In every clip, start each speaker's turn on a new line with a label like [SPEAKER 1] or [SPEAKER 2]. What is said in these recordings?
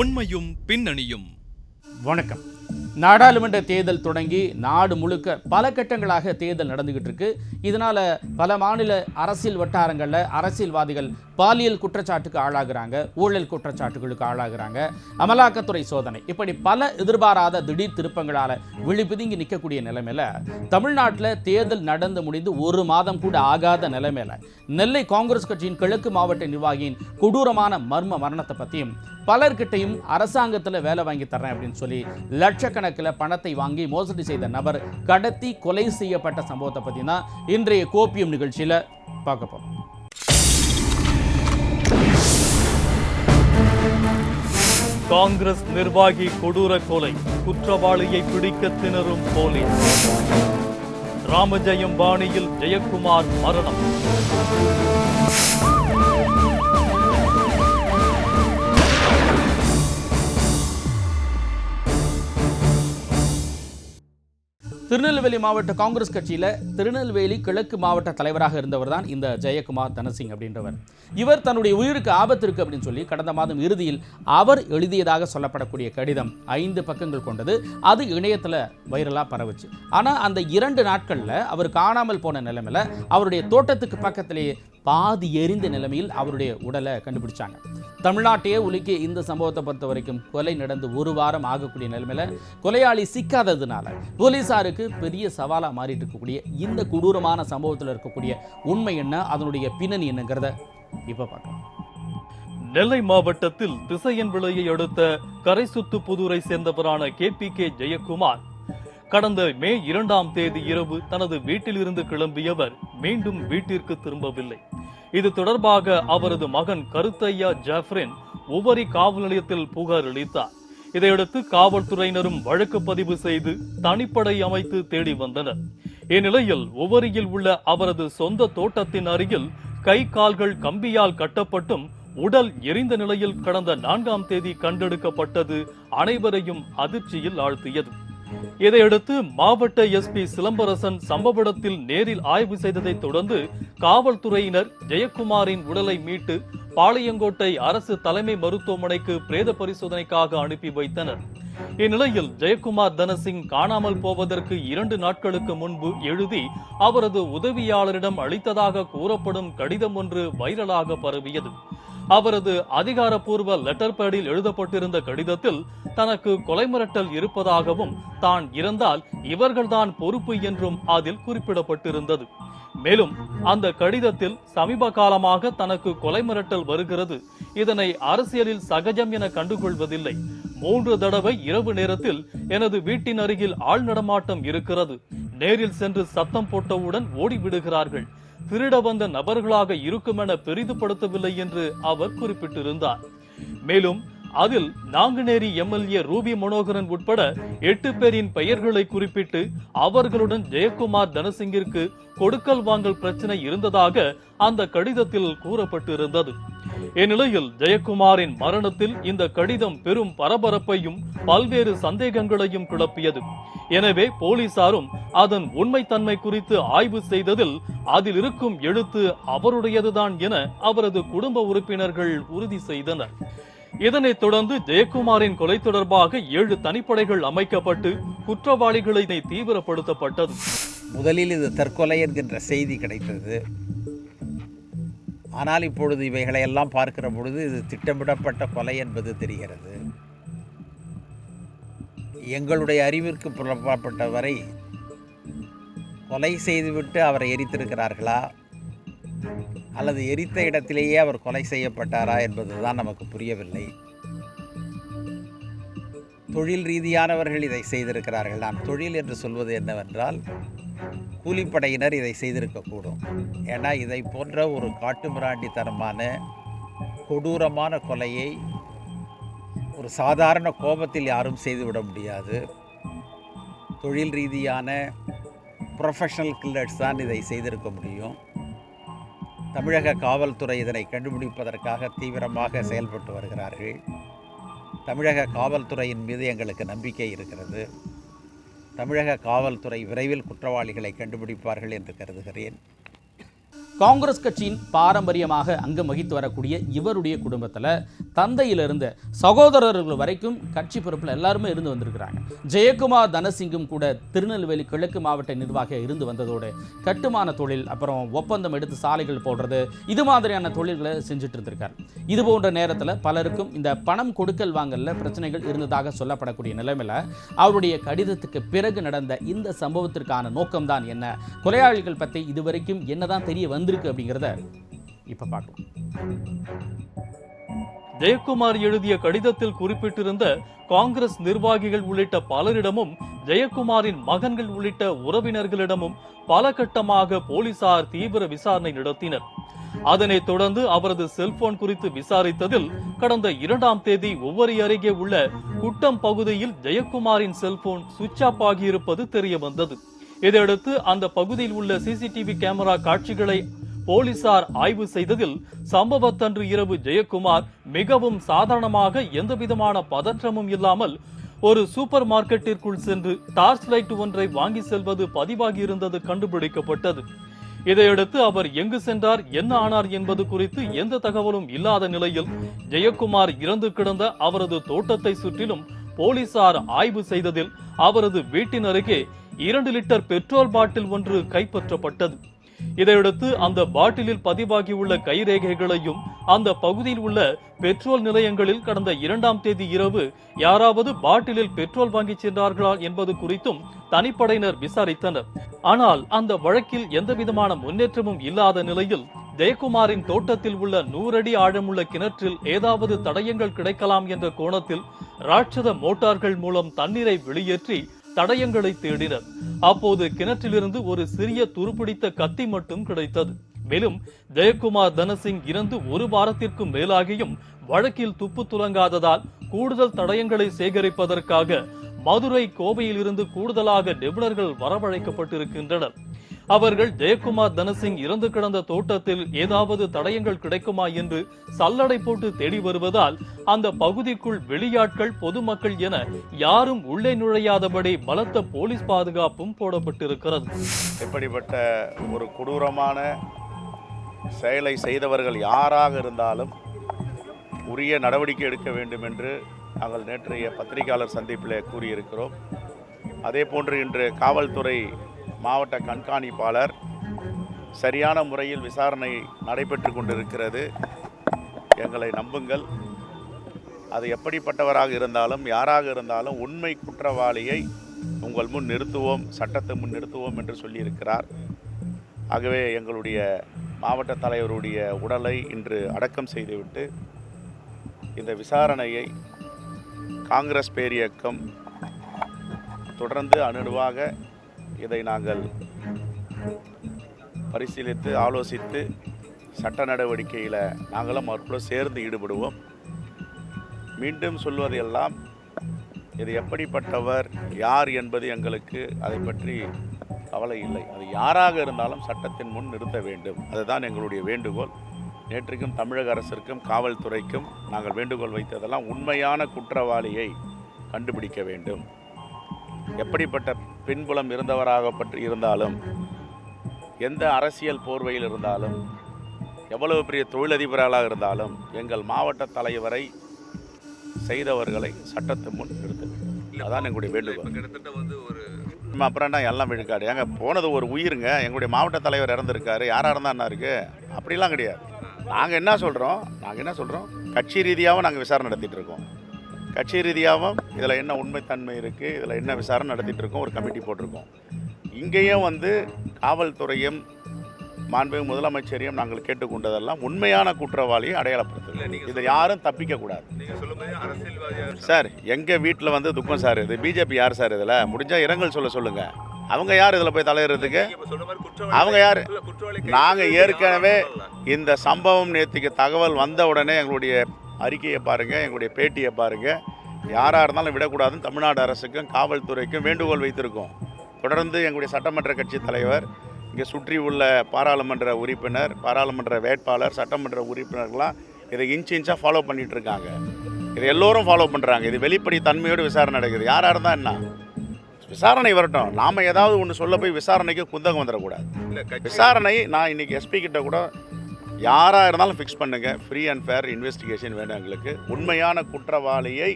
[SPEAKER 1] உண்மையும் பின்னணியும்.
[SPEAKER 2] வணக்கம். நாடாளுமன்ற தேர்தல் தொடங்கி நாடு முழுக்க பல கட்டங்களாக தேர்தல் நடந்துகிட்டு இருக்கு இதனால பல மாநில அரசியல் வட்டாரங்களில் அரசியல்வாதிகள் பாலியல் குற்றச்சாட்டுக்கு ஆளாகிறாங்க ஊழல் குற்றச்சாட்டுகளுக்கு ஆளாகிறாங்க. அமலாக்கத்துறை சோதனை. இப்படி பல எதிர்பாராத திடீர் திருப்பங்களால விழிப்புதுங்கி நிற்கக்கூடிய நிலைமையில தமிழ்நாட்டில் தேர்தல் நடந்து முடிந்து ஒரு மாதம் கூட ஆகாத நிலைமையில நெல்லை காங்கிரஸ் கட்சியின் கிழக்கு மாவட்ட நிர்வாகியின் கொடூரமான மர்ம மரணத்தை பற்றியும் பலர்கிட்டையும் அரசாங்கத்தில் வேலை வாங்கி தரேன் அப்படின்னு சொல்லி லட்சக்கணக்கில் பணத்தை வாங்கி மோசடி செய்த நபர் கடத்தி கொலை செய்யப்பட்ட சம்பவத்தை பற்றி தான் இன்றைய கோப்பியம் நிகழ்ச்சியில் பார்க்க போகிறோம்
[SPEAKER 3] காங்கிரஸ் நிர்வாகி கொடூர கொலை குற்றவாளியை பிடிக்க திணறும் போலீஸ். ராமஜெயம் பாணியில் ஜெயக்குமார் மரணம்.
[SPEAKER 2] திருநெல்வேலி மாவட்ட காங்கிரஸ் கட்சியில் திருநெல்வேலி கிழக்கு மாவட்ட தலைவராக இருந்தவர் தான் இந்த ஜெயக்குமார் தனசிங் அப்படின்றவர். இவர் தன்னுடைய உயிருக்கு ஆபத்து இருக்கு அப்படின்னு சொல்லி கடந்த மாதம் இறுதியில் அவர் எழுதியதாக சொல்லப்படக்கூடிய கடிதம் ஐந்து பக்கங்கள் கொண்டது. அது இணையத்தில் வைரலாக பரவுச்சு. ஆனால் அந்த இரண்டு நாட்களில் அவர் காணாமல் போன நிலைமையில் அவருடைய தோட்டத்துக்கு பக்கத்திலேயே பாதி எரிந்த நிலைமையில் அவருடைய உடலை கண்டுபிடிச்சாங்க. தமிழ்நாட்டையே உலுக்கிய இந்த சம்பவத்தை பொறுத்த வரைக்கும் கொலை நடந்து ஒரு வாரம் ஆகக்கூடிய நிலைமையில கொலையாளி சிக்காததுனால போலீசாருக்கு பெரிய சவாலாக மாறிட்டு இருக்கக்கூடிய இந்த கொடூரமான சம்பவத்தில் இருக்கக்கூடிய உண்மை என்ன அதனுடைய பின்னணி என்னங்கிறத இப்போ பார்க்கலாம்.
[SPEAKER 3] நெல்லை மாவட்டத்தில் திசையன் விலையை அடுத்த கரைசுத்து புதூரை சேர்ந்தவரான கே பி கே ஜெயக்குமார் கடந்த மே இரண்டாம் தேதி இரவு தனது வீட்டிலிருந்து கிளம்பியவர் மீண்டும் வீட்டிற்கு திரும்பவில்லை. இது தொடர்பாக அவரது மகன் கருத்தையா ஜாஃப்ரின் உவரி காவல் நிலையத்தில் புகார் அளித்தார். இதையடுத்து காவல்துறையினரும் வழக்கு பதிவு செய்து தனிப்படை அமைத்து தேடி வந்தனர். இந்நிலையில் உவரியில் உள்ள அவரது சொந்த தோட்டத்தின் அருகில் கை கால்கள் கம்பியால் கட்டப்பட்டும் உடல் எரிந்த நிலையில் கடந்த நான்காம் தேதி கண்டெடுக்கப்பட்டது அனைவரையும் அதிர்ச்சியில் ஆழ்த்தியது. இதையடுத்து மாவட்ட எஸ்பி சிலம்பரசன் சம்பவ இடத்தில் நேரில் ஆய்வு செய்ததை தொடர்ந்து காவல்துறையினர் ஜெயக்குமாரின் உடலை மீட்டு பாளையங்கோட்டை அரசு தலைமை மருத்துவமனைக்கு பிரேத பரிசோதனைக்காக அனுப்பி வைத்தனர். இந்நிலையில் ஜெயக்குமார் தனசிங் காணாமல் போவதற்கு இரண்டு நாட்களுக்கு முன்பு எழுதி அவரது உதவியாளரிடம் அளித்ததாக கூறப்படும் கடிதம் ஒன்று வைரலாக பரவியது. அவரது அதிகாரப்பூர்வ லெட்டர் பேடில் எழுதப்பட்டிருந்த கடிதத்தில் தனக்கு கொலை மிரட்டல் இருப்பதாகவும் தான் இறந்தால் இவர்கள்தான் பொறுப்பு என்றும் அதில் குறிப்பிடப்பட்டிருந்தது. மேலும் அந்த கடிதத்தில் சமீப காலமாக தனக்கு கொலை மிரட்டல் வருகிறது. இதனை அரசியலில் சகஜம் என கண்டுகொள்வதில்லை. மூன்று தடவை இரவு நேரத்தில் எனது வீட்டின் அருகில் ஆள் நடமாட்டம் இருக்கிறது. நேரில் சென்று சத்தம் போட்டவுடன் ஓடிவிடுகிறார்கள். திருட வந்த நபர்களாக இருக்கும் என பெரிதுபடுத்தவில்லை என்று அவர் குறிப்பிட்டிருந்தார். மேலும் அதில் நாங்குநேரி எம்எல்ஏ ரூபி மனோகரன் உட்பட எட்டு பேரின் பெயர்களை குறிப்பிட்டு அவர்களுடன் ஜெயக்குமார் தனசிங்கிற்கு கொடுக்கல் வாங்கல் பிரச்சனை இருந்ததாக அந்த கடிதத்தில் கூறப்பட்டிருந்தது. இந்நிலையில் ஜெயக்குமாரின் மரணத்தில் இந்த கடிதம் பெரும் பரபரப்பையும் பல்வேறு சந்தேகங்களையும் கிளப்பியது. எனவே போலீசாரும் அதன் உண்மைத்தன்மை குறித்து ஆய்வு செய்ததில் அதில் இருக்கும் எழுத்து அவருடையதுதான் என அவரது குடும்ப உறுப்பினர்கள் உறுதி செய்தனர். இதனைத் தொடர்ந்து ஜெயக்குமாரின் கொலை தொடர்பாக ஏழு தனிப்படைகள் அமைக்கப்பட்டு குற்றவாளிகளை தீவிரப்படுத்தப்பட்டது.
[SPEAKER 4] முதலில் இது தற்கொலை என்கின்ற செய்தி கிடைத்தது. ஆனால் இப்பொழுது இவைகளை எல்லாம் பார்க்கிற பொழுது இது திட்டமிடப்பட்ட கொலை என்பது தெரிகிறது. எங்களுடைய அறிவிற்கு புறப்பட்ட வரை கொலை செய்துவிட்டு அவரை எரித்திருக்கிறார்களா? அல்லது எரித்த இடத்திலேயே அவர் கொலை செய்யப்பட்டாரா என்பதுதான் நமக்கு புரியவில்லை. தொழில் ரீதியானவர்கள் இதை செய்திருக்கிறார்கள். நான் தொழில் என்று சொல்வது என்னவென்றால் கூலிப்படையினர் இதை செய்திருக்கக்கூடும். ஏன்னா இதை போன்ற ஒரு காட்டுமிராண்டித்தனமான கொடூரமான கொலையை ஒரு சாதாரண கோபத்தில் யாரும் செய்துவிட முடியாது. தொழில் ரீதியான ப்ரொஃபஷனல் கில்லர்ஸ் தான் இதை செய்திருக்க முடியும். தமிழக காவல்துறை இதனை கண்டுபிடிப்பதற்காக தீவிரமாக செயல்பட்டு வருகிறார்கள். தமிழக காவல்துறையின் மீது எங்களுக்கு நம்பிக்கை இருக்கிறது. தமிழக காவல்துறை விரைவில் குற்றவாளிகளை கண்டுபிடிப்பார்கள் என்று கருதுகிறேன்.
[SPEAKER 2] காங்கிரஸ் கட்சியின் பாரம்பரியமாக அங்கம் வகித்து வரக்கூடிய இவருடைய குடும்பத்தில் தந்தையிலிருந்து சகோதரர்கள் வரைக்கும் கட்சி பொறுப்பில் எல்லாருமே இருந்து வந்திருக்கிறாங்க. ஜெயக்குமார் தனசிங்கும் கூட திருநெல்வேலி கிழக்கு மாவட்ட நிர்வாகியாக இருந்து வந்ததோடு கட்டுமான தொழில் அப்புறம் ஒப்பந்தம் எடுத்து சாலைகள் போடுறது இது மாதிரியான தொழில்களை செஞ்சுட்டு இருந்திருக்கார். இது போன்ற நேரத்தில் பலருக்கும் இந்த பணம் கொடுக்கல் வாங்கல பிரச்சனைகள் இருந்ததாக சொல்லப்படக்கூடிய நிலைமையில் அவருடைய கடிதத்துக்கு பிறகு நடந்த இந்த சம்பவத்திற்கான நோக்கம்தான் என்ன? கொலையாளிகள் பற்றி இதுவரைக்கும் என்னதான் தெரிய வந்திருக்கு அப்படிங்கிறத இப்போ பார்க்கலாம்
[SPEAKER 3] ஜெயக்குமார் எழுதிய கடிதத்தில் குறிப்பிட்டிருந்த காங்கிரஸ் நிர்வாகிகள் உள்ளிட்ட பலரிடமும் ஜெயக்குமாரின் மகன்கள் உள்ளிட்ட உறவினர்களிடமும் பல கட்டமாக போலீசார் தீவிர விசாரணை நடத்தினர். அதனைத் தொடர்ந்து அவரது செல்போன் குறித்து விசாரித்ததில் கடந்த இரண்டாம் தேதி ஒவ்வொரு அருகே உள்ள குட்டம் பகுதியில் ஜெயக்குமாரின் செல்போன் சுவிட்ச் ஆஃப் ஆகியிருப்பது தெரிய வந்தது. இதையடுத்து அந்த பகுதியில் உள்ள சிசிடிவி கேமரா காட்சிகளை போலீசார் ஆய்வு செய்ததில் சம்பவத்தன்று இரவு ஜெயக்குமார் மிகவும் சாதாரணமாக எந்தவிதமான பதற்றமும் இல்லாமல் ஒரு சூப்பர் மார்க்கெட்டிற்குள் சென்று டார்ச் லைட் ஒன்றை வாங்கி செல்வது பதிவாகி இருந்தது கண்டுபிடிக்கப்பட்டது. இதையடுத்து அவர் எங்கு சென்றார் என்ன ஆனார் என்பது குறித்து எந்த தகவலும் இல்லாத நிலையில் ஜெயக்குமார் இறந்து கிடந்த அவரது தோட்டத்தை சுற்றிலும் போலீசார் ஆய்வு செய்ததில் அவரது வீட்டின் அருகே இரண்டு லிட்டர் பெட்ரோல் பாட்டில் ஒன்று கைப்பற்றப்பட்டது. இதையடுத்து அந்த பாட்டிலில் பதிவாகியுள்ள கைரேகைகளையும் அந்த பகுதியில் உள்ள பெட்ரோல் நிலையங்களில் கடந்த இரண்டாம் தேதி இரவு யாராவது பாட்டிலில் பெட்ரோல் வாங்கி சென்றார்களா என்பது குறித்தும் தனிப்படையினர் விசாரித்தனர். ஆனால் அந்த வழக்கில் எந்தவிதமான முன்னேற்றமும் இல்லாத நிலையில் ஜெயக்குமாரின் தோட்டத்தில் உள்ள நூறடி ஆழமுள்ள கிணற்றில் ஏதாவது தடயங்கள் கிடைக்கலாம் என்ற கோணத்தில் ராட்சத மோட்டார்கள் மூலம் தண்ணீரை வெளியேற்றி தடயங்களை தேடினர். அப்போது கிணற்றிலிருந்து ஒரு சிறிய துருப்பிடித்த கத்தி மட்டும் கிடைத்தது. மேலும் ஜெயக்குமார் தனசிங் இறந்து ஒரு வாரத்திற்கும் மேலாகியும் வழக்கில் துப்பு துலங்காததால் கூடுதல் தடயங்களை சேகரிப்பதற்காக மதுரை கோவையில் இருந்து கூடுதலாக நிபுணர்கள் வரவழைக்கப்பட்டிருக்கின்றனர். அவர்கள் ஜெயக்குமார் தனசிங் இறந்து கிடந்த தோட்டத்தில் ஏதாவது தடயங்கள் கிடைக்குமா என்று சல்லடை போட்டு தேடி வருவதால் அந்த பகுதிக்குள் வெளியாட்கள் பொதுமக்கள் என யாரும் உள்ளே நுழையாதபடி பலத்த போலீஸ் பாதுகாப்பும் போடப்பட்டிருக்கிறது.
[SPEAKER 5] இப்படிப்பட்ட ஒரு கொடூரமான செயலை செய்தவர்கள் யாராக இருந்தாலும் உரிய நடவடிக்கை எடுக்க வேண்டும் என்று நாங்கள் நேற்றைய பத்திரிகையாளர் சந்திப்பில் கூறியிருக்கிறோம். அதே போன்று இன்று காவல்துறை மாவட்ட கண்காணிப்பாளர். சரியான முறையில் விசாரணை நடைபெற்று கொண்டிருக்கிறது. எங்களை நம்புங்கள். அது எப்படிப்பட்டவராக இருந்தாலும் யாராக இருந்தாலும் உண்மை குற்றவாளியை உங்கள் முன் நிறுத்துவோம் சட்டத்தை முன் நிறுத்துவோம் என்று சொல்லியிருக்கிறார். ஆகவே எங்களுடைய மாவட்ட தலைவருடைய உடலை இன்று அடக்கம் செய்துவிட்டு இந்த விசாரணையை காங்கிரஸ் பேரியக்கம் தொடர்ந்து அணுவாக இதை நாங்கள் பரிசீலித்து ஆலோசித்து சட்ட நடவடிக்கையில் நாங்களும் மறுபடியும் சேர்ந்து ஈடுபடுவோம். மீண்டும் சொல்வதெல்லாம் இது எப்படிப்பட்டவர் யார் என்பது எங்களுக்கு அதை பற்றி கவலை இல்லை. அது யாராக இருந்தாலும் சட்டத்தின் முன் நிறுத்த வேண்டும். அதுதான் எங்களுடைய வேண்டுகோள். நேற்றுக்கும் தமிழக அரசிற்கும் காவல்துறைக்கும் நாங்கள் வேண்டுகோள் வைத்ததெல்லாம் உண்மையான குற்றவாளியை கண்டுபிடிக்க வேண்டும். எப்படிப்பட்ட பின்புலம் இருந்தவராக பற்றி இருந்தாலும் எந்த அரசியல் போர்வையில் இருந்தாலும் எவ்வளவு பெரிய தொழிலதிபர்களாக இருந்தாலும் எங்கள் மாவட்ட தலைவரை செய்தவர்களை சட்டத்து முன் நிறுத்த அதான் எங்களுடைய வேண்டுகோள்.
[SPEAKER 6] கிட்டத்தட்ட வந்து ஒரு
[SPEAKER 5] அப்புறம் என்ன எல்லாம் விழுக்காடு. ஏங்க போனது ஒரு உயிருங்க. எங்களுடைய மாவட்ட தலைவர் இறந்துருக்காரு. யாராக இருந்தால் என்ன இருக்குது அப்படிலாம் கிடையாது. நாங்கள் என்ன சொல்கிறோம் நாங்கள் என்ன சொல்கிறோம் கட்சி ரீதியாகவும் நாங்கள் விசாரணை நடத்திட்டு இருக்கோம். கட்சி ரீதியாகவும் இதில் என்ன உண்மைத்தன்மை இருக்குது இதில் என்ன விசாரணை நடத்திட்டு இருக்கோம் ஒரு கமிட்டி போட்டிருக்கோம். இங்கேயும் வந்து காவல்துறையும் மாண்புமிகு முதலமைச்சரையும் நாங்கள் கேட்டுக்கொண்டதெல்லாம் உண்மையான குற்றவாளியை அடையாளப்படுத்துது இதை யாரும் தப்பிக்க கூடாது.
[SPEAKER 6] நீங்க சொல்லும்போது அரசியல்வாதியா
[SPEAKER 5] சார் எங்கள் வீட்டில் வந்து துக்கம் சார் இது. பிஜேபி யார் சார் இதில்? முடிஞ்சால் இரங்கல் சொல்ல சொல்லுங்கள் அவங்க யார் இதில் போய் தலையிடுறதுக்கு? அவங்க யாரு?
[SPEAKER 6] இல்ல, குற்றவாளி கைது
[SPEAKER 5] நாங்க
[SPEAKER 6] செய்யறது
[SPEAKER 5] ஏற்கனவே. இந்த சம்பவம் நேற்றுக்கு தகவல் வந்த உடனே எங்களுடைய அறிக்கையை பாருங்கள் எங்களுடைய பேட்டியை பாருங்கள் யாராக இருந்தாலும் விடக்கூடாதுன்னு தமிழ்நாடு அரசுக்கும் காவல்துறைக்கும் வேண்டுகோள் வைத்திருக்கோம். தொடர்ந்து எங்களுடைய சட்டமன்ற கட்சி தலைவர் இங்கே சுற்றி உள்ள பாராளுமன்ற உறுப்பினர் பாராளுமன்ற வேட்பாளர் சட்டமன்ற உறுப்பினர்கள்லாம் இதை இன்ச் இன்ச்சாக ஃபாலோ பண்ணிட்டு இருக்காங்க இதை எல்லோரும் ஃபாலோ பண்ணுறாங்க இது வெளிப்படை தன்மையோடு விசாரணை நடக்குது. யாராக இருந்தால் என்ன? விசாரணை வரட்டும். நாம் ஏதாவது ஒன்று சொல்ல போய் விசாரணைக்கு குந்தகம் வந்துடக்கூடாது. விசாரணை நான் இன்னைக்கு எஸ்பி கிட்ட கூட யாராக இருந்தாலும் ஃபிக்ஸ் பண்ணுங்க. ஃப்ரீ அண்ட் ஃபேர் இன்வெஸ்டிகேஷன் வேணும் எங்களுக்கு. உண்மையான குற்றவாளியை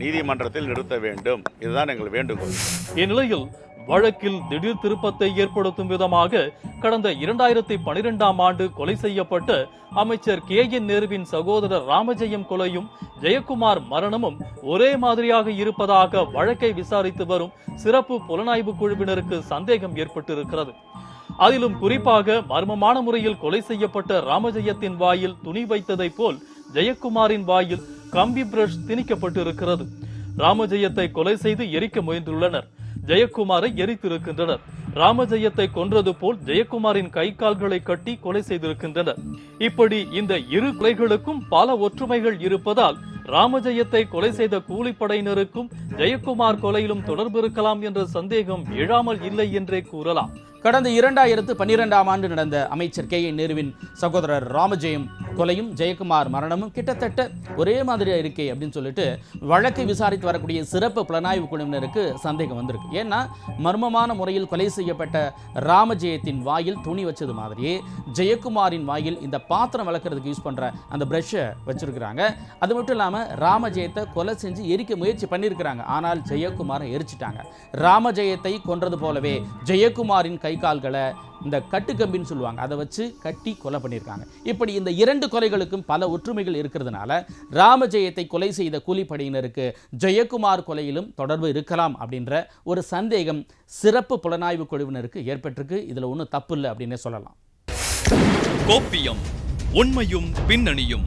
[SPEAKER 5] நீதிமன்றத்தில் நிறுத்த வேண்டும். இதுதான் எங்கள் வேண்டுகோள்.
[SPEAKER 3] இந்நிலையில் வழக்கில் திடீர் திருப்பத்தை ஏற்படுத்தும் விதமாக கடந்த இரண்டாயிரத்தி பனிரெண்டாம் ஆண்டு கொலை செய்யப்பட்ட அமைச்சர் கே என் நேருவின் சகோதரர் ராமஜெயம் கொலையும் ஜெயக்குமார் மரணமும் ஒரே மாதிரியாக இருப்பதாக வழக்கை விசாரித்து வரும் சிறப்பு புலனாய்வு குழுவினருக்கு சந்தேகம் ஏற்பட்டிருக்கிறது. அதிலும் குறிப்பாக மர்மமான முறையில் கொலை செய்யப்பட்ட ராமஜெயத்தின் வாயில் துணி வைத்ததைப் போல் ஜெயக்குமாரின் வாயில் கம்பி பிரஷ் திணிக்கப்பட்டிருக்கிறது. ராமஜெயத்தை கொலை செய்து எரிக்க முயன்றுள்ளனர். ஜெயக்குமாரை எரித்திருக்கின்றனர். ராமஜெயத்தை கொன்றது போல் ஜெயக்குமாரின் கை கால்களை கட்டி கொலை செய்திருக்கின்றனர். இப்படி இந்த இரு கொலைகளுக்கும் பல ஒற்றுமைகள் இருப்பதால் ராமஜெயத்தை கொலை செய்த கூலிப்படையினருக்கும் ஜெயக்குமார் கொலையிலும் தொடர்பு இருக்கலாம் என்ற சந்தேகம் எழாமல் இல்லை என்றே கூறலாம்.
[SPEAKER 2] கடந்த இரண்டாயிரத்து பன்னிரெண்டாம் ஆண்டு நடந்த அமைச்சர் கே என் நேருவின் சகோதரர் ராமஜெயம் கொலையும் ஜெயக்குமார் மரணமும் கிட்டத்தட்ட ஒரே மாதிரியாக இருக்கே அப்படின்னு சொல்லிட்டு வழக்கை விசாரித்து வரக்கூடிய சிறப்பு புலனாய்வு குழுவினருக்கு சந்தேகம் வந்திருக்கு. ஏன்னா மர்மமான முறையில் கொலை செய்யப்பட்ட ராமஜெயத்தின் வாயில் துணி வச்சது மாதிரியே ஜெயக்குமாரின் வாயில் இந்த பாத்திரம் வளர்க்குறதுக்கு யூஸ் பண்ணுற அந்த ப்ரஷ்ஷை வச்சுருக்கிறாங்க. அது மட்டும் இல்லாமல் ராமஜெயத்தை கொலை செஞ்சு எரிக்க முயற்சி பண்ணியிருக்கிறாங்க ஆனால் ஜெயக்குமாரை எரிச்சிட்டாங்க. ராமஜெயத்தை கொன்றது போலவே ஜெயக்குமாரின் கை கால்களை இந்த கட்டுக்கம்பின்னு சொல்லுவாங்க. அதை வச்சு கட்டி கொலை பண்ணியிருக்காங்க. இப்படி இந்த இரண்டு கொலைகளுக்கும் பல ஒற்றுமைகள் இருக்கிறதுனால ராமஜெயத்தை கொலை செய்த கூலிப்படையினருக்கு ஜெயக்குமார் கொலையிலும் தொடர்பு இருக்கலாம் அப்படின்ற ஒரு சந்தேகம் சிறப்பு புலனாய்வு குழுவினருக்கு ஏற்பட்டிருக்கு. இதில் ஒன்றும் தப்பு இல்லை அப்படின்னே சொல்லலாம்.
[SPEAKER 1] கோப்பியம் உண்மையும் பின்னணியும்.